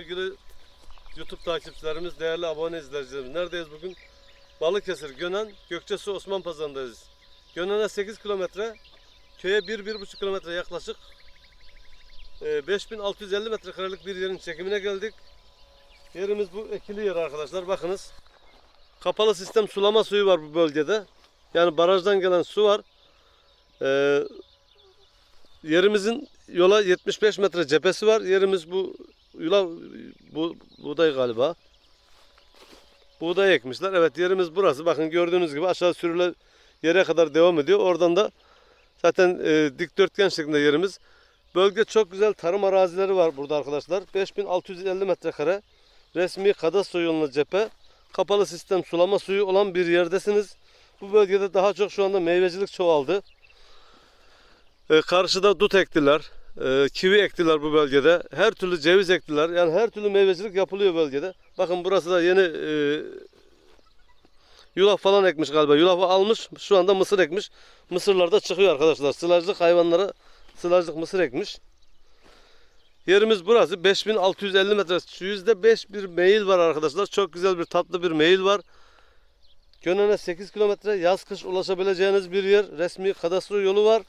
sevgili YouTube takipçilerimiz, değerli abone izleyicilerimiz. Neredeyiz bugün? Balıkesir, Gönen, Gökçesu Osman Pazarı'ndayız. Gönen'e 8 kilometre, köye 1-1,5 kilometre yaklaşık. Ee, 5650 metrekarelik bir yerin çekimine geldik. Yerimiz bu ekili yer arkadaşlar. Bakınız. Kapalı sistem sulama suyu var bu bölgede. Yani barajdan gelen su var. Ee, yerimizin yola 75 metre cephesi var. Yerimiz bu Yula bu buğday galiba. Buğday ekmişler. Evet yerimiz burası. Bakın gördüğünüz gibi aşağı sürüle yere kadar devam ediyor. Oradan da zaten e, dikdörtgen şeklinde yerimiz. Bölge çok güzel tarım arazileri var burada arkadaşlar. 5650 metrekare resmi kadastro yoluna cephe kapalı sistem sulama suyu olan bir yerdesiniz. Bu bölgede daha çok şu anda meyvecilik çoğaldı. E, karşıda dut ektiler. Ee, kivi ektiler bu bölgede. Her türlü ceviz ektiler. Yani her türlü meyvecilik yapılıyor bölgede. Bakın burası da yeni e, yulaf falan ekmiş galiba. Yulafı almış. Şu anda mısır ekmiş. Mısırlar da çıkıyor arkadaşlar. Sılajlık hayvanlara sılajlık mısır ekmiş. Yerimiz burası. 5650 metre. %5 bir meyil var arkadaşlar. Çok güzel bir tatlı bir meyil var. Gönen'e 8 kilometre yaz kış ulaşabileceğiniz bir yer. Resmi kadastro yolu var.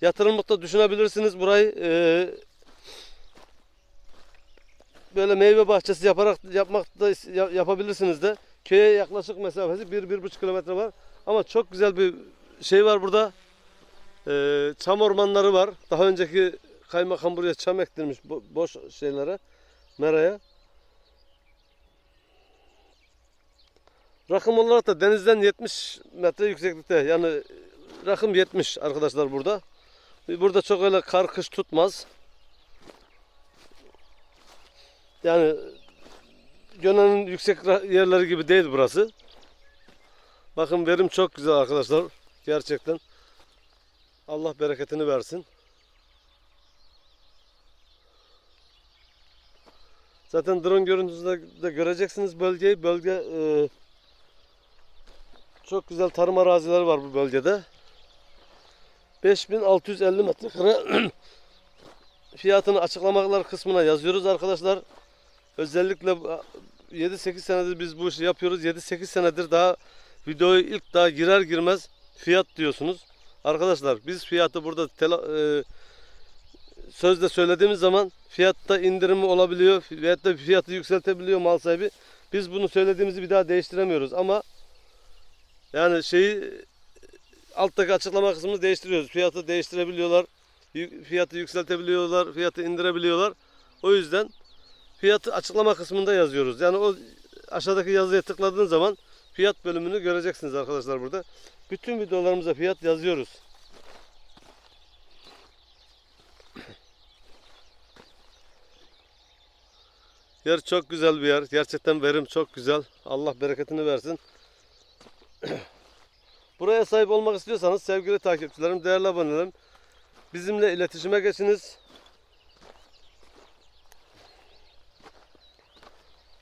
Yatırımlık da düşünebilirsiniz burayı. Ee, böyle meyve bahçesi yaparak yapmak da ya- yapabilirsiniz de. Köye yaklaşık mesafesi 1-1,5 kilometre var. Ama çok güzel bir şey var burada. Ee, çam ormanları var. Daha önceki kaymakam buraya çam ektirmiş bo- boş şeylere, meraya. Rakım olarak da denizden 70 metre yükseklikte. Yani rakım 70 arkadaşlar burada. Burada çok öyle kar kış tutmaz. Yani Gönen'in yüksek yerleri gibi değil burası. Bakın verim çok güzel arkadaşlar. Gerçekten. Allah bereketini versin. Zaten drone görüntüsünde de göreceksiniz bölgeyi. Bölge e, çok güzel tarım arazileri var bu bölgede. 5650 metrekare fiyatını açıklamalar kısmına yazıyoruz arkadaşlar. Özellikle 7-8 senedir biz bu işi yapıyoruz. 7-8 senedir daha videoyu ilk daha girer girmez fiyat diyorsunuz. Arkadaşlar biz fiyatı burada tela, e, sözde söylediğimiz zaman fiyatta indirimi olabiliyor. Veyahut da fiyatı yükseltebiliyor mal sahibi. Biz bunu söylediğimizi bir daha değiştiremiyoruz ama yani şeyi alttaki açıklama kısmını değiştiriyoruz. Fiyatı değiştirebiliyorlar. Fiyatı yükseltebiliyorlar. Fiyatı indirebiliyorlar. O yüzden fiyatı açıklama kısmında yazıyoruz. Yani o aşağıdaki yazıya tıkladığın zaman fiyat bölümünü göreceksiniz arkadaşlar burada. Bütün videolarımıza fiyat yazıyoruz. Yer çok güzel bir yer. Gerçekten verim çok güzel. Allah bereketini versin. Buraya sahip olmak istiyorsanız sevgili takipçilerim, değerli abonelerim bizimle iletişime geçiniz.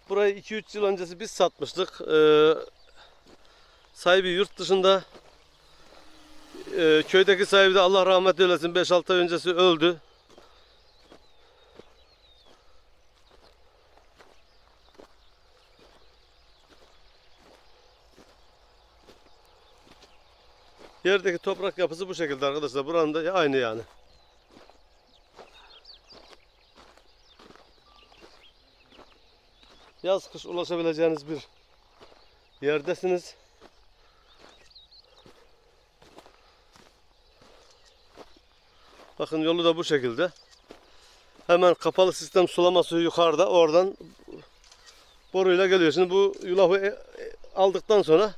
Burayı 2-3 yıl öncesi biz satmıştık. Ee, sahibi yurt dışında. Ee, köydeki sahibi de Allah rahmet eylesin 5-6 ay öncesi öldü. Yerdeki toprak yapısı bu şekilde arkadaşlar. Buranın da aynı yani. Yaz kış ulaşabileceğiniz bir yerdesiniz. Bakın yolu da bu şekilde. Hemen kapalı sistem sulama suyu yukarıda. Oradan boruyla geliyor. Şimdi bu yulafı e, e, aldıktan sonra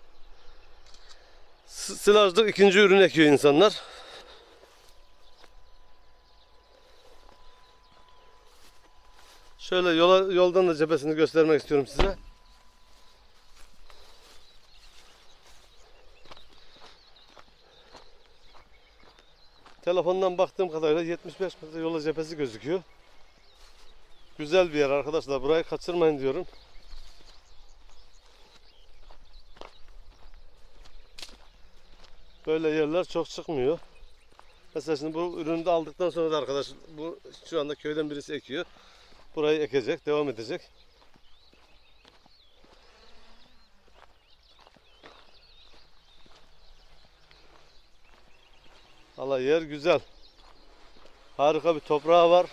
silajlık ikinci ürün ekiyor insanlar. Şöyle yola, yoldan da cephesini göstermek istiyorum size. Telefondan baktığım kadarıyla 75 metre yola cephesi gözüküyor. Güzel bir yer arkadaşlar. Burayı kaçırmayın diyorum. Böyle yerler çok çıkmıyor. Mesela şimdi bu ürünü de aldıktan sonra da arkadaş bu şu anda köyden birisi ekiyor. Burayı ekecek, devam edecek. Allah yer güzel. Harika bir toprağı var.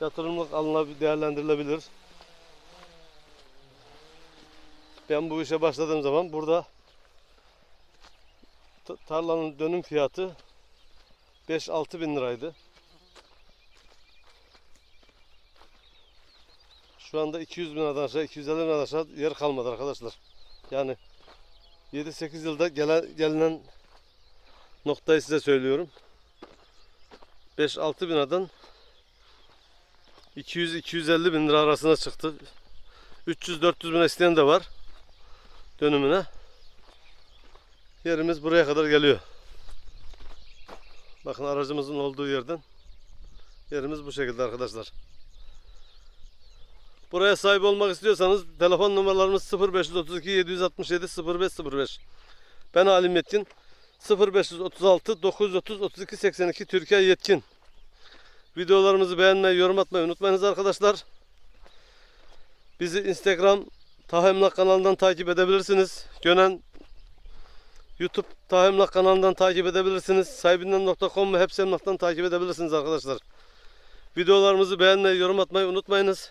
Yatırımlık alınabilir, değerlendirilebilir. Ben bu işe başladığım zaman burada tarlanın dönüm fiyatı 5-6 bin liraydı. Şu anda 200 bin aşağı, 250 bin aşağı yer kalmadı arkadaşlar. Yani 7-8 yılda gelen, gelinen noktayı size söylüyorum. 5-6 bin liradan 200-250 bin lira arasına çıktı. 300-400 bin isteyen de var dönümüne. Yerimiz buraya kadar geliyor. Bakın aracımızın olduğu yerden yerimiz bu şekilde arkadaşlar. Buraya sahip olmak istiyorsanız telefon numaralarımız 0532 767 0505. Ben Halim Yetkin. 0536 930 32 82 Türkiye Yetkin. Videolarımızı beğenmeyi, yorum atmayı unutmayınız arkadaşlar. Bizi Instagram Tahemlak kanalından takip edebilirsiniz. Gönen YouTube Tahemlak kanalından takip edebilirsiniz. Sahibinden.com ve hepsemlaktan takip edebilirsiniz arkadaşlar. Videolarımızı beğenmeyi, yorum atmayı unutmayınız.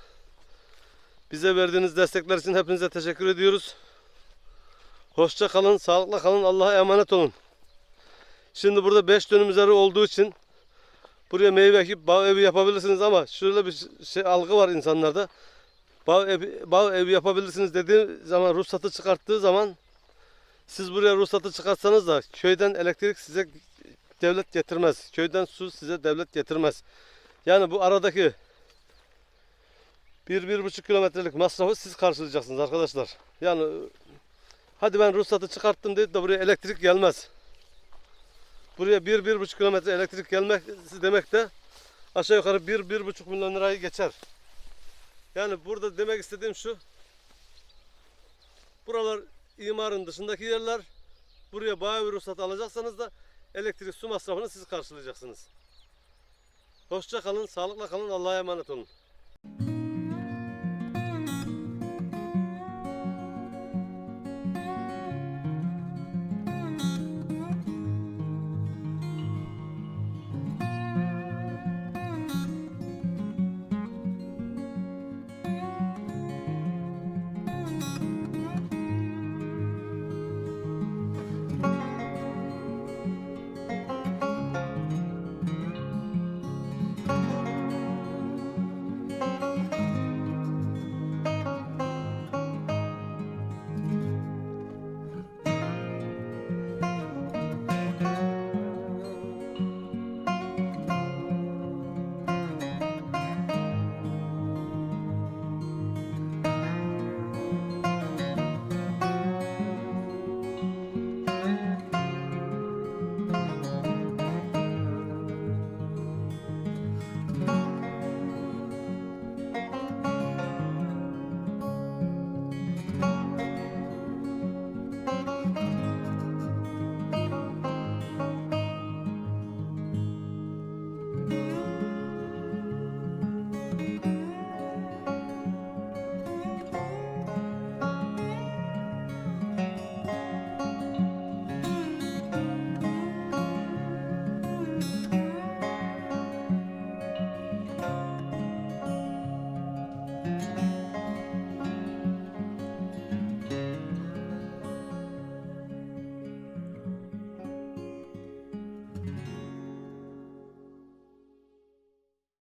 Bize verdiğiniz destekler için hepinize teşekkür ediyoruz. Hoşça kalın, sağlıkla kalın, Allah'a emanet olun. Şimdi burada 5 dönüm üzeri olduğu için buraya meyve ekip bağ evi yapabilirsiniz ama şöyle bir şey algı var insanlarda. Bağ evi, bağ evi yapabilirsiniz dediği zaman ruhsatı çıkarttığı zaman siz buraya ruhsatı çıkartsanız da köyden elektrik size devlet getirmez. Köyden su size devlet getirmez. Yani bu aradaki 1-1,5 kilometrelik masrafı siz karşılayacaksınız arkadaşlar. Yani hadi ben ruhsatı çıkarttım dedi de buraya elektrik gelmez. Buraya 1-1,5 kilometre elektrik gelmek demek de aşağı yukarı 1-1,5 milyon lirayı geçer. Yani burada demek istediğim şu. Buralar imarın dışındaki yerler. Buraya bayağı bir ruhsat alacaksanız da elektrik su masrafını siz karşılayacaksınız. Hoşça kalın, sağlıkla kalın, Allah'a emanet olun.